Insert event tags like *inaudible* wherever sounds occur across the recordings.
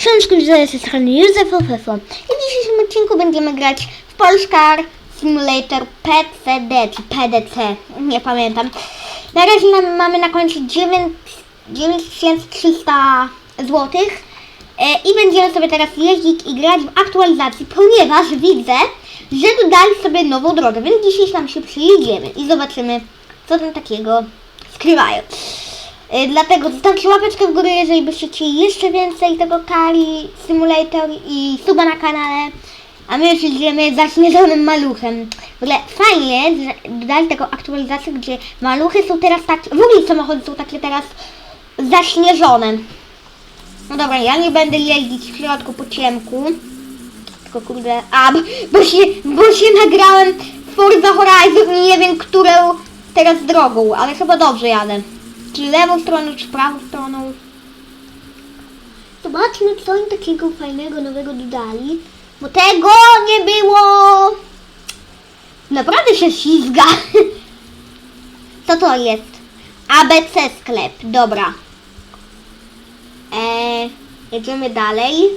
Książkę widzę ze strony Józef Ofefo. I w dzisiejszym odcinku będziemy grać w Polskar Simulator PCD, czy PDC, nie pamiętam. Na razie mamy na koncie 9 9300 zł. I będziemy sobie teraz jeździć i grać w aktualizacji, ponieważ widzę, że dodali sobie nową drogę, więc dzisiaj tam się przyjedziemy i zobaczymy, co tam takiego skrywają. E, Dlatego zostawcie łapeczkę w górę, jeżeli byście chcieli jeszcze więcej tego Kari Simulator i suba na kanale. A my już idziemy zaśnieżonym maluchem. W ogóle fajnie, że dodali taką aktualizację, gdzie maluchy są teraz tak, w ogóle samochody są takie teraz zaśnieżone. No dobra, ja nie będę jeździć w środku po ciemku. Tylko kurde, a, bo- się, bo się nagrałem Forza Horizon i nie wiem, którą teraz drogą, ale chyba dobrze jadę. Czy lewą stroną, czy prawą stroną. Zobaczmy, co oni takiego fajnego, nowego dodali. Bo tego nie było. Naprawdę się ślizga. *laughs* Co to jest? ABC sklep, dobra. Eee, jedziemy dalej.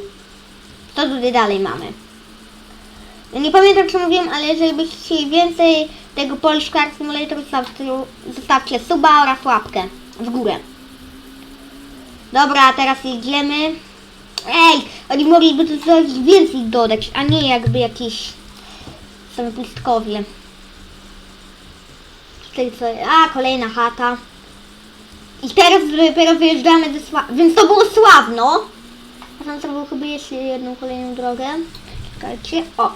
Co tutaj dalej mamy? Nie pamiętam co mówiłem, ale jeżeli byście chcieli więcej tego Polish Car Simulator, zostawcie, zostawcie suba oraz łapkę w górę. Dobra, teraz jedziemy. Ej, oni mogliby tu coś więcej dodać, a nie jakby jakieś same pustkowie. Tutaj co, a kolejna chata. I teraz dopiero wyjeżdżamy ze Sła... Więc to było Sławno. A tam zrobił chyba jeszcze jedną kolejną drogę. Czekajcie. O.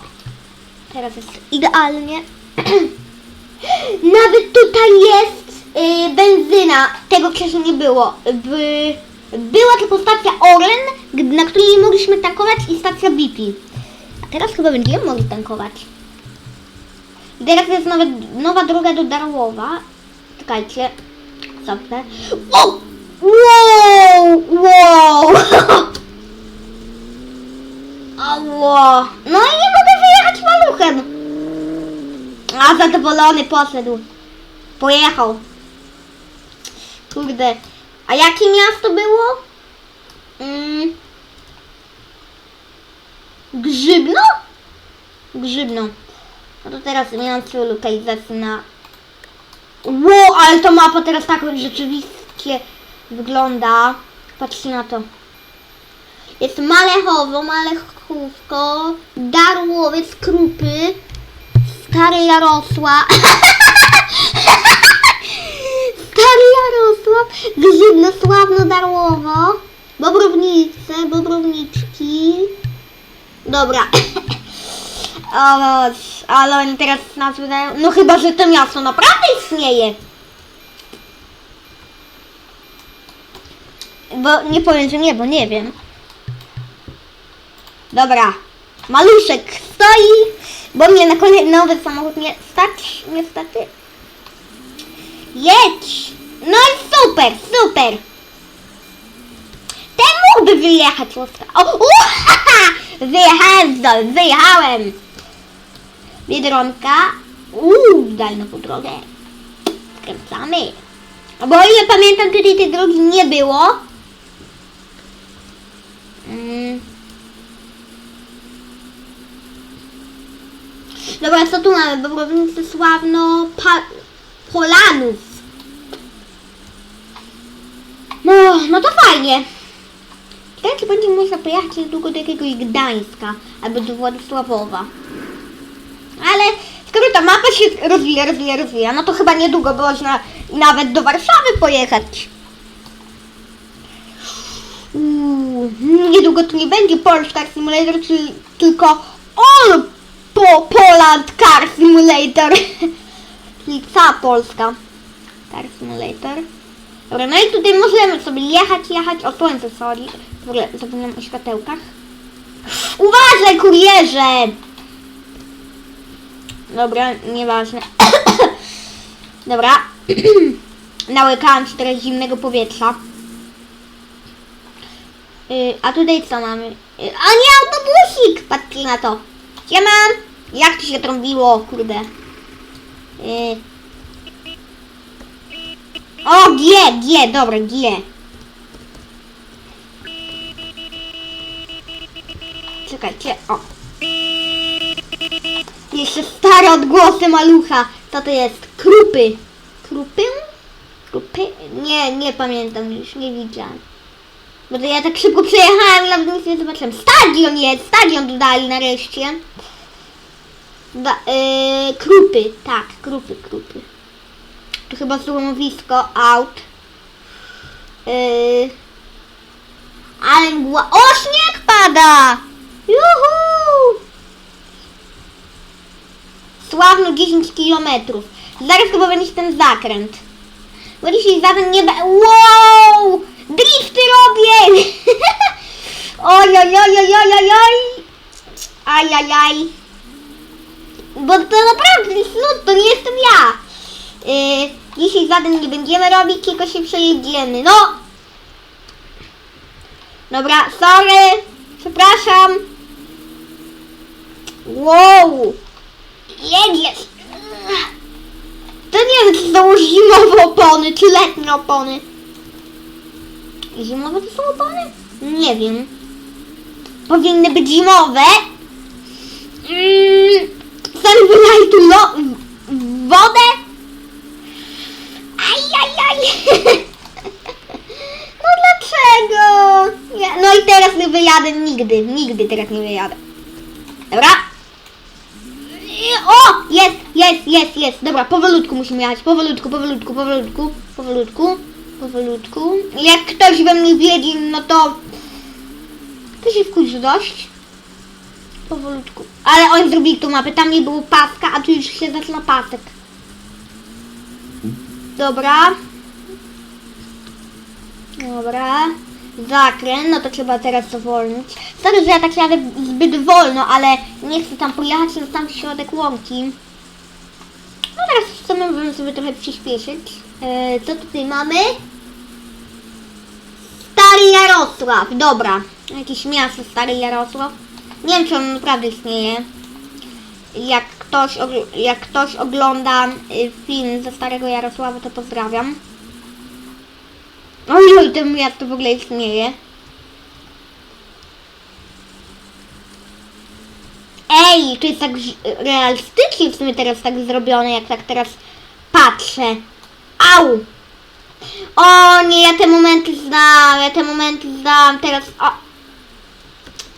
Teraz jest idealnie. *clears throat* Nawet tutaj jest y, benzyna. Tego wcześniej nie było. By, była tylko stacja Orlen, g- na której mogliśmy tankować i stacja BP. A teraz chyba będziemy mogli tankować. Teraz jest nawet nowa droga do Darłowa. Czekajcie. Zapnę. O! Wow! Wow! *laughs* Ała! No i nie mogę wyjechać maluchem! A zadowolony poszedł. Pojechał. Kurde. A jakie miasto było? Mm. Grzybno? Grzybno. No to teraz miałam swoją lokalizację na... Wow, ale to mapa teraz tak rzeczywiście wygląda. Patrzcie na to. Jest Malechowo, Malechówko, Darłowiec, Krupy, Stary Jarosław, *laughs* Jarosław, Grzybno, Sławno, Darłowo, Bobrownice, Bobrowniczki. Dobra. *coughs* O, ale oni teraz nazwy dają. No chyba, że to miasto naprawdę istnieje. Bo nie powiem, że nie, bo nie wiem. Dobra. Maluszek stoi, bo mnie na kolejny nowy samochód nie stać, niestety. Jedź! No super, super! Ten mógłby wyjechać łoska. O, u, ha, ha! Wyjechałem zdol, wyjechałem! Biedronka. Uuu, na tą drogę. Skręcamy. Bo o ile pamiętam, tutaj tej drogi nie było. Mm. Dobra, co tu mamy? Bobrownicy Sławno pa Polanów. No, to fajnie. Ciekawe, czy będzie można pojechać niedługo do jakiegoś Gdańska albo do Władysławowa. Ale skoro ta mapa się rozwija, rozwija, rozwija, no to chyba niedługo można nawet do Warszawy pojechać. Uuu, niedługo tu nie będzie Polska Car Simulator, tylko All po Poland Car Simulator. *laughs* czyli cała Polska Car Simulator. Dobra, no i tutaj możemy sobie jechać, jechać. O, słońce, sorry. W ogóle zapomniałam o światełkach. Uważaj, kurierze! Dobra, nieważne. *coughs* Dobra. *coughs* Nałykałam się teraz zimnego powietrza. Yy, a tutaj co mamy? Yy, a nie, autobusik! Patrzcie na to. Siema! Jak to się trąbiło, kurde. Yy. O, G, G, dobra, G. Czekajcie, o. Jeszcze stare odgłosy malucha. Co to jest? Krupy. Krupy? Krupy? Nie, nie pamiętam już, nie widziałam. Bo to ja tak szybko przejechałem, nawet nic nie zobaczyłem. Stadion jest, stadion dodali nareszcie. Da, yy, krupy, tak, krupy, krupy. To chyba złomowisko, out. Yy, ale mgła, o śnieg pada! Juhu! Sławno 10 kilometrów. Zaraz chyba będzie ten zakręt. Bo dzisiaj zakręt nie. Wow! Drifty robię! *laughs* oj, oj, oj, oj, oj, oj, oj. Aj, aj, aj. Bo to naprawdę jest to nie jestem ja. Yy, dzisiaj zadań nie będziemy robić, tylko się przejedziemy. No! Dobra, sorry. Przepraszam. Wow. Jedziesz. To nie wiem, czy są zimowe opony, czy letnie opony. Zimowe to są opony? Nie wiem. Powinny być zimowe. Mm, no, w- wodę. Aj, aj, aj. No dlaczego? Ja, no i teraz nie wyjadę nigdy, nigdy teraz nie wyjadę. Dobra. O! Jest, jest, jest, jest. Dobra, powolutku musimy jechać. Powolutku, powolutku, powolutku, powolutku, powolutku. Jak ktoś we mnie wiedzi, no to... To się wkurzy dość. Powolutku. Ale oni zrobili tu mapę. Tam nie było paska, a tu już się zaczyna pasek. Dobra. Dobra. Zakręt, no to trzeba teraz zwolnić. Sorry, że ja tak jadę zbyt wolno, ale nie chcę tam pojechać na sam środek łąki. No teraz w sumie możemy sobie trochę przyspieszyć. E, co tutaj mamy? Stary Jarosław, dobra. Jakieś miasto Stary Jarosław. Nie wiem, czy on naprawdę istnieje. Jak ktoś, jak ktoś ogląda y, film ze Starego Jarosława, to pozdrawiam. Oj, to miasto w ogóle istnieje. Ej, to jest tak realistycznie w sumie teraz tak zrobione, jak tak teraz patrzę. Au! O nie, ja te momenty znam, ja te momenty znam, teraz... O.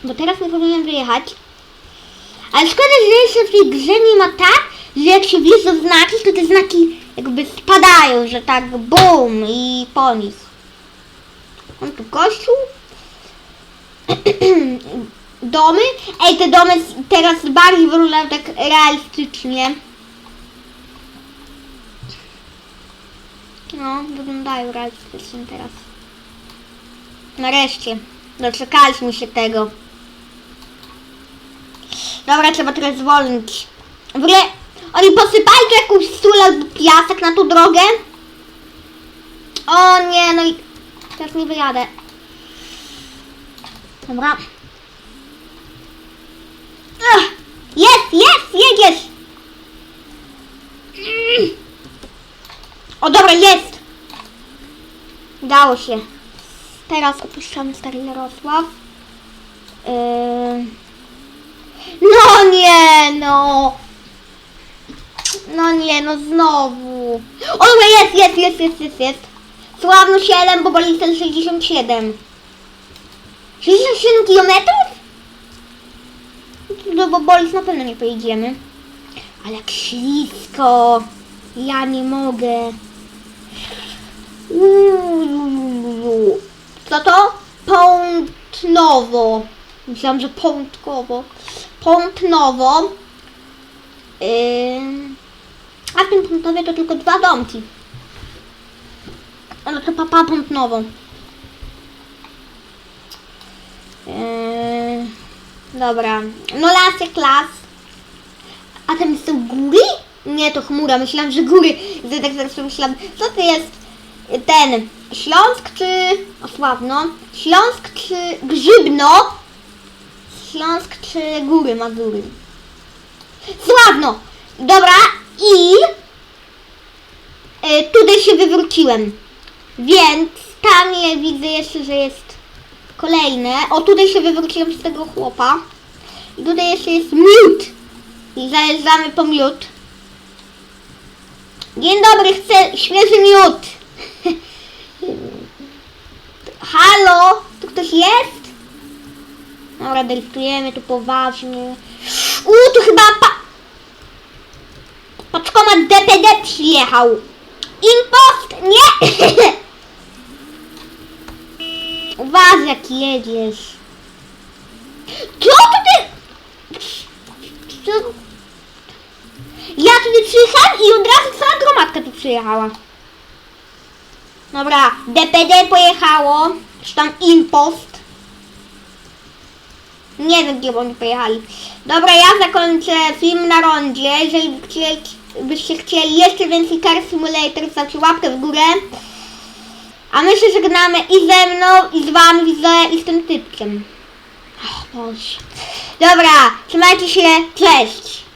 Bo teraz nie powinienem wyjechać. Ale szkoda, że jeszcze w tej grze nie ma tak, że jak się wjeżdża znaki, to te znaki jakby spadają, że tak bum i po nich. Mam tu kościół. *clears throat* domy. Ej, te domy teraz bardziej wyglądają tak realistycznie. No, wyglądają realistycznie teraz. Nareszcie. Doczekaliśmy się tego. Dobra, trzeba teraz zwolnić. W ogóle oni posypali jakąś sól albo piasek na tą drogę. O nie, no i teraz nie wyjadę. Dobra. Jest, jest, jedziesz! O dobra, jest! Udało się. Teraz opuszczamy Stary Jarosław. Yy... No nie, no! No nie, no znowu. O dobra, jest, jest, jest, jest, jest, jest. Sławno 7, bo boli 67. 67 kilometrów? Do Bobolis na pewno nie pojedziemy. Ale jak ślisko. Ja nie mogę. Uuu. Co to? Pątnowo. Myślałam, że Pątkowo. Pątnowo. Yy... A w tym Pątnowie to tylko dwa domki. No to papa Pątnowo. Yy... Dobra. No las jak las. A tam są góry? Nie, to chmura. Myślałam, że góry. Że tak teraz pomyślałam, co to jest ten Śląsk czy Osławno? Śląsk czy Grzybno? Śląsk czy Góry Mazury? Sławno! Dobra, i y, tutaj się wywróciłem. Więc tam je widzę jeszcze, że jest kolejne. O, tutaj się wywróciłem z tego chłopa. I tutaj jeszcze jest miód. I zajeżdżamy po miód. Dzień dobry, chcę świeży miód. *laughs* Halo, tu ktoś jest? Dobra, delitujemy tu poważnie. U, tu chyba pa... Paczkomat DPD przyjechał. Impost, nie! *laughs* Uważaj jak jedziesz. Co ty? Co? Ja tutaj przyjechałem i od razu cała gromadka tu przyjechała. Dobra, DPD pojechało. Czy tam impost. Nie wiem, gdzie oni pojechali. Dobra, ja zakończę film na rondzie. Jeżeli byście chcieli jeszcze więcej Car Simulator, zostawcie łapkę w górę. A my się żegnamy i ze mną, i z wami, i z tym typkiem. O Boże. Dobra, trzymajcie się, cześć!